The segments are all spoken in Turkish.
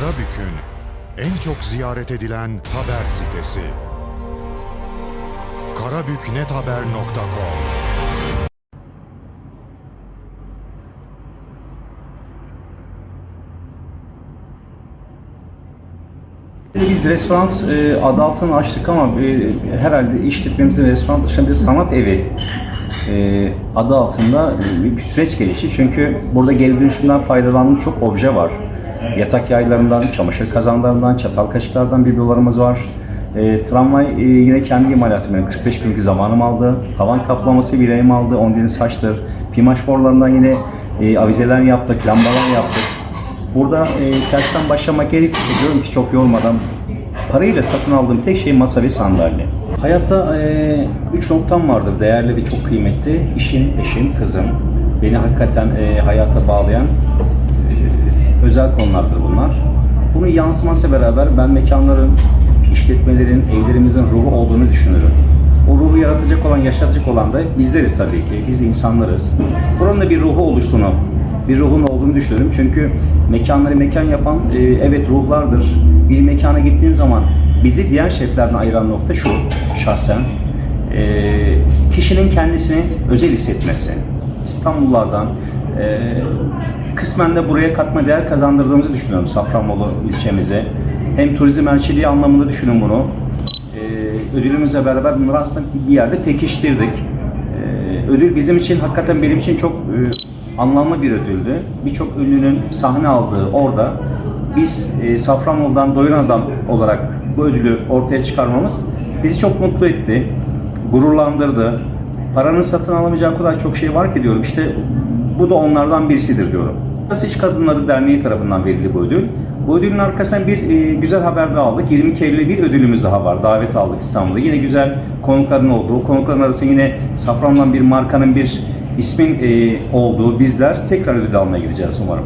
Karabük'ün en çok ziyaret edilen haber sitesi. karabüknethaber.com Biz restoran e, adı altını açtık ama e, herhalde işletmemizin restoran dışında bir sanat evi e, adı altında bir süreç gelişti. Çünkü burada geri dönüşümden faydalandığımız çok obje var. Yatak yaylarından, çamaşır kazanlarından, çatal kaşıklardan biblolarımız var. E, tramvay e, yine kendi imalatım. Yani 45 günlük zamanım aldı. Tavan kaplaması bileğim aldı. Ondinin saçtır. Pimaş borlarından yine e, avizeler yaptık, lambalar yaptık. Burada e, tersten başlamak gerekirse diyorum ki çok yormadan parayla satın aldığım tek şey masa ve sandalye. Hayatta e, üç noktam vardır değerli ve çok kıymetli. İşim, eşim, kızım. Beni hakikaten e, hayata bağlayan özel konulardır bunlar. Bunun yansıması beraber ben mekanların, işletmelerin, evlerimizin ruhu olduğunu düşünüyorum. O ruhu yaratacak olan, yaşatacak olan da bizleriz tabii ki. Biz insanlarız. Buranın da bir ruhu oluştuğunu, bir ruhun olduğunu düşünüyorum. Çünkü mekanları mekan yapan e, evet ruhlardır. Bir mekana gittiğin zaman bizi diğer şeflerden ayıran nokta şu şahsen. E, kişinin kendisini özel hissetmesi. İstanbullardan e, kısmen de buraya katma değer kazandırdığımızı düşünüyorum Safranbolu ilçemize. Hem turizm elçiliği anlamında düşünün bunu. E, ödülümüzle beraber bunları aslında bir yerde pekiştirdik. Ee, ödül bizim için hakikaten benim için çok e, anlamlı bir ödüldü. Birçok ünlünün sahne aldığı orada biz e, Safranbolu'dan doyuran adam olarak bu ödülü ortaya çıkarmamız bizi çok mutlu etti, gururlandırdı. Paranın satın alamayacağı kadar çok şey var ki diyorum. İşte bu da onlardan birisidir diyorum. Burası İş Kadınları Derneği tarafından verildi bu ödül. Bu ödülün arkasından bir e, güzel haber daha aldık. 22 Eylül'de bir ödülümüz daha var. Davet aldık İstanbul'da. Yine güzel konukların olduğu. O konukların arasında yine Safran'dan bir markanın bir ismin e, olduğu bizler tekrar ödül almaya gideceğiz umarım.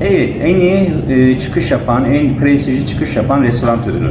Evet, en iyi e, çıkış yapan, en prestijli çıkış yapan restoran ödülü.